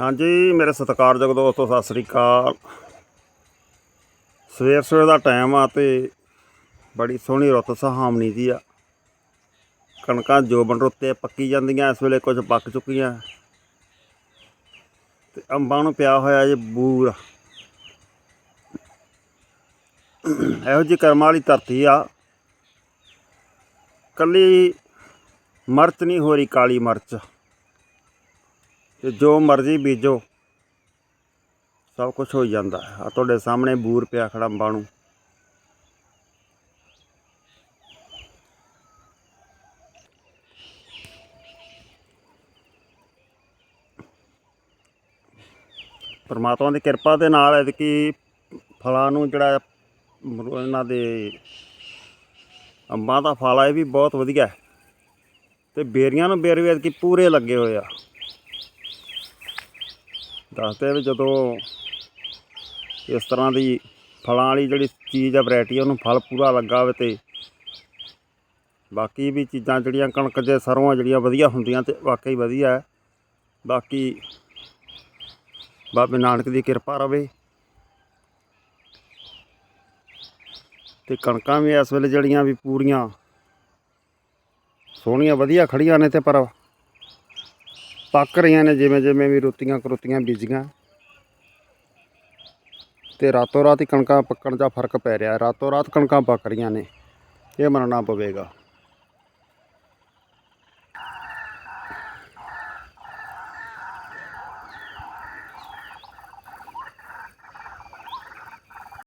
ਹਾਂਜੀ, ਮੇਰੇ ਸਤਿਕਾਰਯੋਗ ਦੋਸਤੋ, ਸਤਿ ਸ੍ਰੀ ਅਕਾਲ। ਸਵੇਰ ਸਵੇਰ ਦਾ ਟਾਈਮ ਆ ਤੇ ਬੜੀ ਸੋਹਣੀ ਰੁੱਤ ਸੁਹਾਵਣੀ ਦੀ ਆ। ਕਣਕਾਂ ਜੋਬਨ ਰੁੱਤੇ ਪੱਕੀ ਜਾਂਦੀਆਂ, ਇਸ ਵੇਲੇ ਕੁਝ ਪੱਕ ਚੁੱਕੀਆਂ। ਤੇ ਅੰਬਾਂ ਨੂੰ ਪਿਆ ਹੋਇਆ ਜੇ ਬੂਰ। ਇਹੋ ਜਿਹੀ ਕਰਮਾਂ ਵਾਲੀ ਧਰਤੀ ਆ। ਕੱਲੀ ਮਰਚ ਨਹੀਂ ਹੋ ਰਹੀ ਕਾਲੀ ਮਰਚ। ਤੇ ਜੋ ਮਰਜ਼ੀ ਬੀਜੋ, ਸਭ ਕੁਝ ਹੋ ਜਾਂਦਾ। ਆ ਤੁਹਾਡੇ ਸਾਹਮਣੇ ਬੂਰ ਪਿਆ ਖੜਾ ਅੰਬਾਂ ਨੂੰ। ਪਰਮਾਤਮਾ ਦੀ ਕਿਰਪਾ ਦੇ ਨਾਲ ਐਤਕੀ ਫਲਾਂ ਨੂੰ ਜਿਹੜਾ ਮਤਲਬ ਇਹਨਾਂ ਦੇ ਅੰਬਾਂ ਦਾ ਫਲ ਆ, ਇਹ ਵੀ ਬਹੁਤ ਵਧੀਆ। ਹੈ ਤੇ ਬੇਰੀਆਂ ਨੂੰ ਬੇਰ ਵੀ ਐਤਕੀ ਪੂਰੇ ਲੱਗੇ ਹੋਏ ਆ। ਦੱਸਦੇ ਵੀ ਜਦੋਂ ਇਸ ਤਰ੍ਹਾਂ ਦੀ ਫਲਾਂ ਵਾਲੀ ਜਿਹੜੀ ਚੀਜ਼ ਆ ਵੈਰਾਈਟੀ ਉਹਨੂੰ ਫਲ ਪੂਰਾ ਲੱਗਾ ਹੋਵੇ ਤੇ ਬਾਕੀ ਵੀ ਚੀਜ਼ਾਂ ਜਿਹੜੀਆਂ ਕਣਕ ਦੇ ਸਰੋਂ ਜਿਹੜੀਆਂ ਵਧੀਆ ਹੁੰਦੀਆਂ ਤੇ ਵਾਕਈ ਵਧੀਆ ਹੈ ਬਾਕੀ ਬਾਬੇ ਨਾਨਕ ਦੀ ਕਿਰਪਾ ਰਵੇ ਤੇ ਕਣਕਾਂ ਵੀ ਇਸ ਵੇਲੇ ਜਿਹੜੀਆਂ ਵੀ ਪੂਰੀਆਂ ਸੋਹਣੀਆਂ, ਵਧੀਆ ਖੜੀਆਂ ਨੇ ਤੇ ਪਰ ਪੱਕ ਰਹੀਆਂ ਨੇ ਜਿਵੇਂ ਜਿਵੇਂ ਵੀ ਰੋਤੀਆਂ ਕਰੋਤੀਆਂ ਬੀਜੀਆਂ। ਤੇ ਰਾਤੋਂ ਰਾਤ ਹੀ ਕਣਕਾਂ ਪੱਕਣ ਦਾ ਫ਼ਰਕ ਪੈ ਰਿਹਾ। ਰਾਤੋਂ ਰਾਤ ਕਣਕਾਂ ਪੱਕ ਰਹੀਆਂ ਨੇ। ਇਹ ਮੰਨਣਾ ਪਵੇਗਾ।